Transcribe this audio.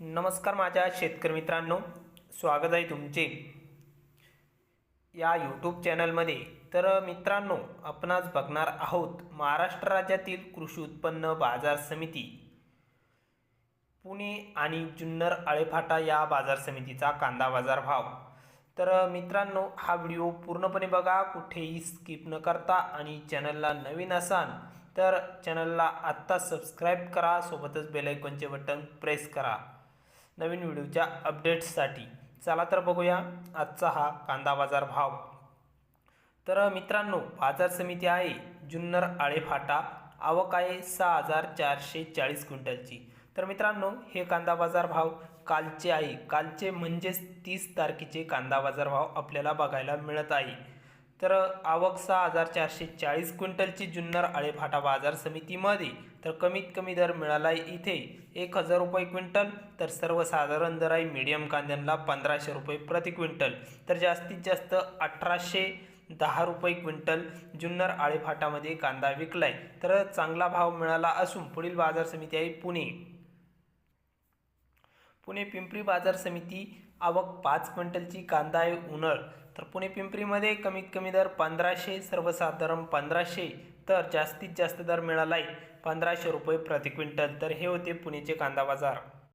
नमस्कार माझ्या शेतकरी मित्रांनो स्वागत आहे तुमचे. या यूट्यूब चॅनलमध्ये तर मित्रांनो आपणच बघणार आहोत महाराष्ट्र राज्यातील कृषी उत्पन्न बाजार समिती. पुणे आणि जुन्नर आळेफाटा या बाजार समितीचा कांदा बाजार भाव. तर मित्रांनो हा व्हिडिओ पूर्णपणे बघा कुठेही स्किप न करता आणि चॅनलला नवीन असाल तर चॅनलला आत्ता सबस्क्राईब करा सोबतच बेलायकॉनचे बटन प्रेस करा. नवीन व्हिडिओच्या अपडेट्ससाठी. चला तर बघूया आजचा हा कांदा बाजार भाव. तर मित्रांनो बाजार समिती आहे जुन्नर आळेफाटा आवक आहे सहा हजार चारशे चाळीस क्विंटलची. तर मित्रांनो हे कांदा बाजार भाव कालचे आहे. कालचे म्हणजेच तीस तारखेचे कांदा बाजार भाव आपल्याला बघायला मिळत आहे. तर आवक सहा हजार चारशे चाळीस क्विंटलची जुन्नर आळेफाटा बाजार समितीमध्ये तर कमीत कमी दर मिळाला आहे इथे एक हजार रुपये क्विंटल तर सर्वसाधारण दर आहे मीडियम कांद्यांना पंधराशे रुपये प्रति क्विंटल तर जास्तीत जास्त अठराशे दहा रुपये क्विंटल जुन्नर आळेफाटामध्ये कांदा विकलाय. तर चांगला भाव मिळाला असून पुढील बाजार समिती आहे पुणे. पुणे पिंपरी बाजार समिती आवक पाच क्विंटलची कांदा आहे उन्हाळ. तर पुणे पिंपरीमध्ये कमीत कमी दर पंधराशे सर्वसाधारण पंधराशे तर जास्तीत जास्त दर मिळाला आहे पंधराशे रुपये प्रति क्विंटल. तर हे होते पुणेचे कांदा बाजार.